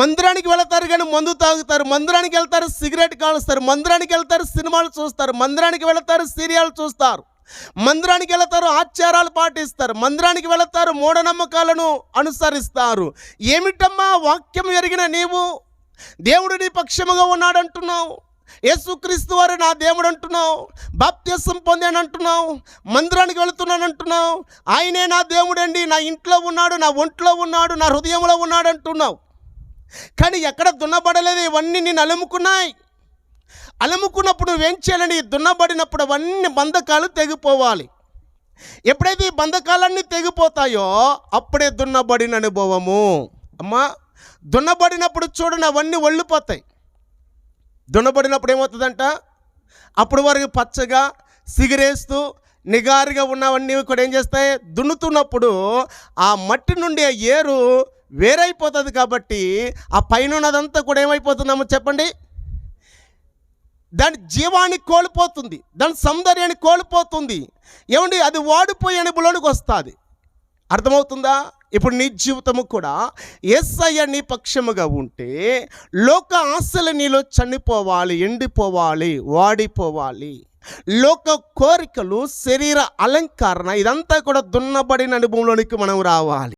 మందిరానికి వెళతారు కానీ మందు తాగుతారు. మందిరానికి వెళ్తారు సిగరెట్ కాలుస్తారు. మందిరానికి వెళ్తారు సినిమాలు చూస్తారు. మందిరానికి వెళతారు సీరియల్ చూస్తారు. మందిరానికి వెళతారు ఆచారాలు పాటిస్తారు. మందిరానికి వెళతారు మూఢనమ్మకాలను అనుసరిస్తారు. ఏమిటమ్మా వాక్యం ఎరిగిన నీవు? దేవుడు నీ పక్షముగా ఉన్నాడంటున్నావు. యేసుక్రీస్తు వారు నా దేవుడు అంటున్నావు బాప్త్యసం పొందానంటున్నావు. మందిరానికి వెళుతున్నాను అంటున్నావు ఆయనే నా దేవుడండి. నా ఇంట్లో ఉన్నాడు నా ఒంట్లో ఉన్నాడు నా హృదయంలో ఉన్నాడు అంటున్నావు కానీ ఎక్కడ దున్నబడలేదు ఇవన్నీ నేను అలుముకున్నాయి. అలుముకున్నప్పుడు నువ్వేం చేయాలని దున్నబడినప్పుడు అవన్నీ బంధకాలు తెగిపోవాలి. ఎప్పుడైతే ఈ బంధకాలన్నీ తెగిపోతాయో అప్పుడే దున్నబడిన అనుభవము. అమ్మా దున్నబడినప్పుడు చూడండి అవన్నీ ఒళ్ళిపోతాయి. దున్నబడినప్పుడు ఏమవుతుందంట? అప్పుడు వరకు పచ్చగా సిగరేస్తూ నిగారుగా ఉన్నవన్నీ కూడా ఏం చేస్తాయి? దున్నుతున్నప్పుడు ఆ మట్టి నుండి ఆ ఏరు వేరైపోతుంది కాబట్టి ఆ పైన ఉన్నదంతా కూడా ఏమైపోతుందమ్మా చెప్పండి? దాని జీవాన్ని కోల్పోతుంది దాని సౌందర్యాన్ని కోల్పోతుంది. ఏమండి? అది వాడిపోయి అనుభవంలోనికి వస్తుంది. అర్థమవుతుందా? ఇప్పుడు నీ జీవితము కూడా ఎస్ఐ నీ పక్షముగా ఉంటే లోక ఆశలు నీలో చనిపోవాలి ఎండిపోవాలి వాడిపోవాలి. లోక కోరికలు శరీర అలంకరణ ఇదంతా కూడా దున్నబడిన అనుభవంలోనికి మనం రావాలి.